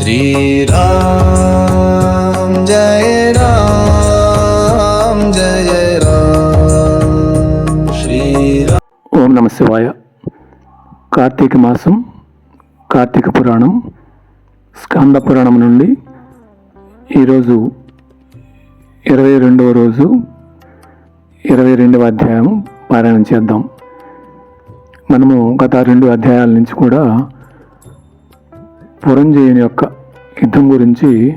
श्रीराम जय राम जय राम श्रीराम ఓం నమ శివాయ కార్తీక మాసం కార్తీక పురాణం స్కంద పురాణం నుండి ఈరోజు ఇరవై రెండవ రోజు ఇరవై రెండవ అధ్యాయం పారాయణం చేద్దాం మనము గత రెండు అధ్యాయాల నుంచి కూడా పురంజయుని యొక్క యుద్ధం గురించి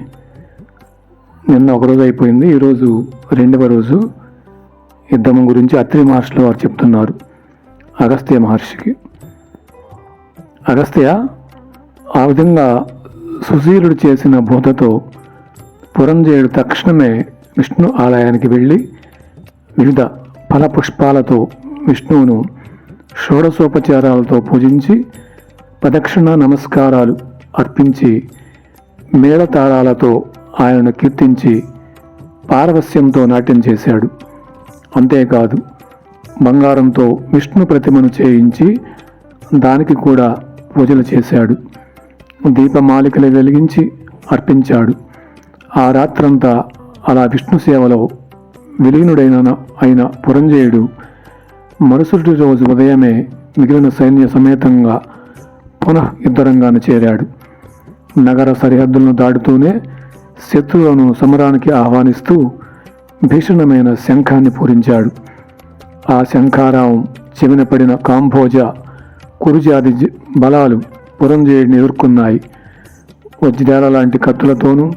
నిన్న ఒకరోజు అయిపోయింది. ఈరోజు రెండవ రోజు యుద్ధం గురించి అత్రి మహర్షులు వారు చెప్తున్నారు. అగస్త్య మహర్షికి. అగస్త్య ఆ విధంగా సుశీలుడు చేసిన బోధతో పురంజయుడు తక్షణమే విష్ణు ఆలయానికి వెళ్ళి వివిధ ఫలపుష్పాలతో విష్ణువును షోడశోపచారాలతో పూజించి ప్రదక్షిణ నమస్కారాలు అర్పించి మేళతాళాలతో ఆయనను కీర్తించి పారవస్యంతో నాట్యం చేశాడు. అంతేకాదు బంగారంతో విష్ణు ప్రతిమను చేయించి దానికి కూడా పూజలు చేశాడు. దీపమాలికలు వెలిగించి అర్పించాడు. ఆ రాత్రంతా అలా విష్ణు సేవలో విలీనుడైన అయిన పురంజయుడు మరుసటి రోజు ఉదయమే మిగిలిన సైన్య సమేతంగా పునః యుద్ధరంగాన్ని చేరాడు. నగర సరిహద్దులను దాటుతూనే శత్రువులను సమరానికి ఆహ్వానిస్తూ భీషణమైన శంఖాన్ని పూరించాడు. ఆ శంఖారావం చెవిన పడిన కాంభోజ కురుజాది బలాలు పురంజేయుడిని ఎదుర్కొన్నాయి. వజ్రాల లాంటి కత్తులతోనూ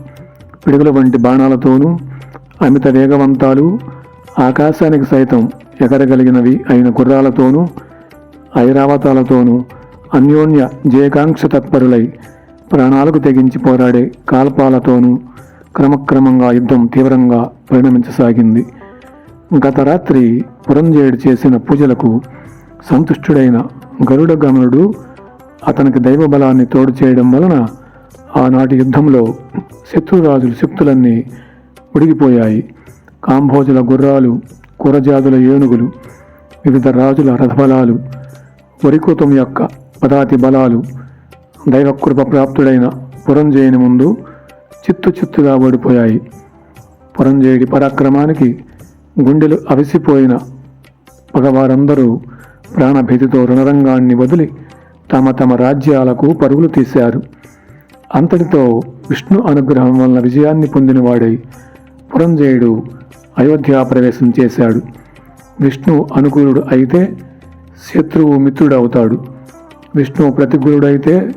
పిడుగుల వంటి బాణాలతోనూ అమిత వేగవంతాలు ఆకాశానికి సైతం ఎగరగలిగినవి అయిన గుర్రాలతోనూ ఐరావతాలతోనూ అన్యోన్య జయకాంక్ష తత్పరులై ప్రాణాలకు తెగించి పోరాడే కాల్పాలతోనూ క్రమక్రమంగా యుద్ధం తీవ్రంగా పరిణమించసాగింది. గత రాత్రి పురంజేయుడు చేసిన పూజలకు సంతుష్టుడైన గరుడ గమనుడు అతనికి దైవ బలాన్ని తోడు చేయడం వలన ఆనాటి యుద్ధంలో శత్రురాజుల శక్తులన్నీ ఉడిగిపోయాయి కాంభోజుల గుర్రాలు కురజాదుల ఏనుగులు వివిధ రాజుల రథబలాలు వరికుతం యొక్క పదాతి బలాలు దైవకృప ప్రాప్తుడైన పురంజయుని ముందు చిత్తు చిత్తుగా ఓడిపోయాయి. పురంజయుడి పరాక్రమానికి గుండెలు అవిసిపోయిన పగవారందరూ ప్రాణభీతితో రణరంగాన్ని వదిలి తమ తమ రాజ్యాలకు పరుగులు తీశారు. అంతటితో విష్ణు అనుగ్రహం వలన విజయాన్ని పొందినవాడై పురంజయుడు అయోధ్య ప్రవేశం చేశాడు. విష్ణు అనుకూలుడు అయితే శత్రువు మిత్రుడు అవుతాడు. విష్ణు ప్రతికూలుడైతే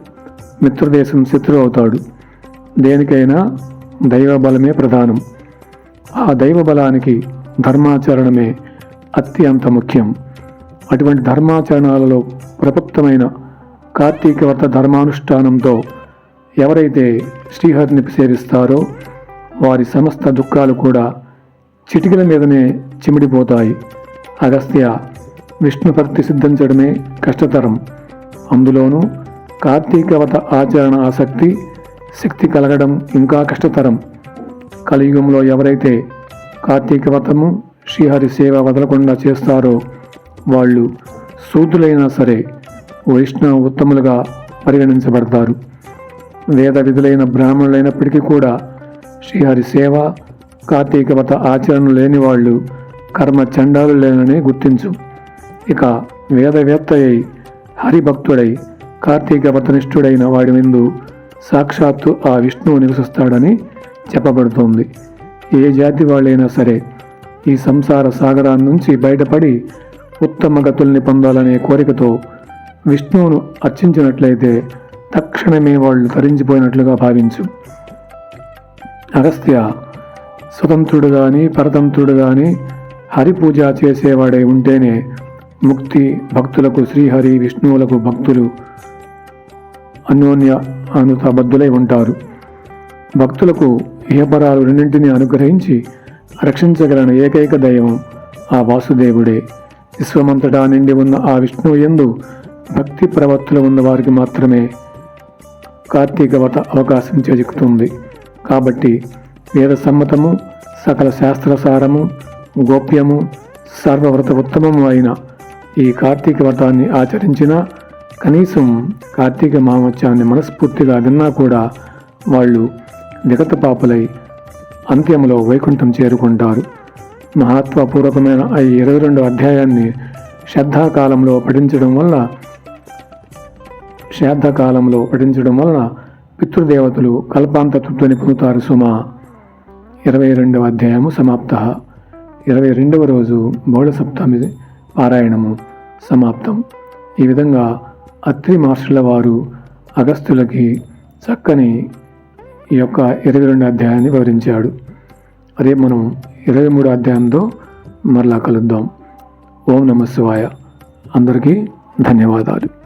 మిత్రదేశం శత్రువు అవుతాడు. దేనికైనా దైవ బలమే ప్రధానం. ఆ దైవ బలానికి ధర్మాచరణమే అత్యంత ముఖ్యం. అటువంటి ధర్మాచరణాలలో ప్రపత్తమైన కార్తీక వ్రత ధర్మానుష్ఠానంతో ఎవరైతే శ్రీహరిని సేవిస్తారో వారి సమస్త దుఃఖాలు కూడా చిటికల మీదనే చిమిడిపోతాయి. అగస్త్య విష్ణు భక్తి సిద్ధించడమే కష్టతరం. అందులోనూ కార్తీక వ్రత ఆచరణ ఆసక్తి శక్తి కలగడం ఇంకా కష్టతరం. కలియుగంలో ఎవరైతే కార్తీక వ్రతము శ్రీహరి సేవ వదలకుండా చేస్తారో వాళ్ళు సూతులైనా సరే వైష్ణవ ఉత్తములుగా పరిగణించబడతారు. వేద విధులైన బ్రాహ్మణులైనప్పటికీ కూడా శ్రీహరి సేవ కార్తీక వ్రత ఆచరణ లేని వాళ్ళు కర్మ చండాలు లేనని గుర్తించు. ఇక వేదవేత్త అయి హరిభక్తుడై కార్తీక వ్రతనిష్ఠుడైన వాడి ముందు సాక్షాత్తు ఆ విష్ణువు నివసిస్తాడని చెప్పబడుతోంది. ఏ జాతి వాళ్ళైనా సరే ఈ సంసార సాగరాన్ని నుంచి బయటపడి ఉత్తమ గతుల్ని పొందాలనే కోరికతో విష్ణువును అర్చించినట్లయితే తక్షణమే వాళ్ళు తరించిపోయినట్లుగా భావించు. అగస్త్య స్వతంత్రుడు కానీ పరతంత్రుడు కానీ హరిపూజ చేసేవాడే ఉంటేనే ముక్తి భక్తులకు శ్రీహరి విష్ణువులకు భక్తులు అన్యోన్య అనుతబద్ధులై ఉంటారు. భక్తులకు ఇహపరాలు రెండింటినీ అనుగ్రహించి రక్షించగలన ఏకైక దైవం ఆ వాసుదేవుడే. విశ్వమంతటా నిండి ఉన్న ఆ విష్ణువు యందు భక్తి ప్రవర్తులు ఉన్న వారికి మాత్రమే కార్తీక వ్రత అవకాశం చేజిక్కుతుంది కాబట్టి వేద సమ్మతము సకల శాస్త్రసారము గోప్యము సర్వవ్రత ఉత్తమము అయిన ఈ కార్తీక వ్రతాన్ని ఆచరించినా కనీసం కార్తీక మామత్యాన్ని మనస్ఫూర్తిగా విన్నా కూడా వాళ్ళు విగత పాపలై అంత్యంలో వైకుంఠం చేరుకుంటారు. మహాత్వపూర్వకమైన ఈ ఇరవై రెండు అధ్యాయాన్ని శ్రద్ధాకాలంలో పఠించడం వల్ల శ్రాద్ధకాలంలో పఠించడం వలన పితృదేవతలు కల్పాంత తృప్తిని పొందుతారు సుమ. ఇరవై రెండవ అధ్యాయము సమాప్త. ఇరవై రెండవ రోజు బౌళ సప్తమి పారాయణము సమాప్తం. ఈ విధంగా అత్రి మాస్టర్ల వారు అగస్తులకి చక్కని ఈ యొక్క ఇరవై రెండు అధ్యాయాన్ని వివరించాడు. అదే మనం ఇరవై మూడు అధ్యాయంతో మరలా కలుద్దాం. ఓం నమ శివాయ. అందరికీ ధన్యవాదాలు.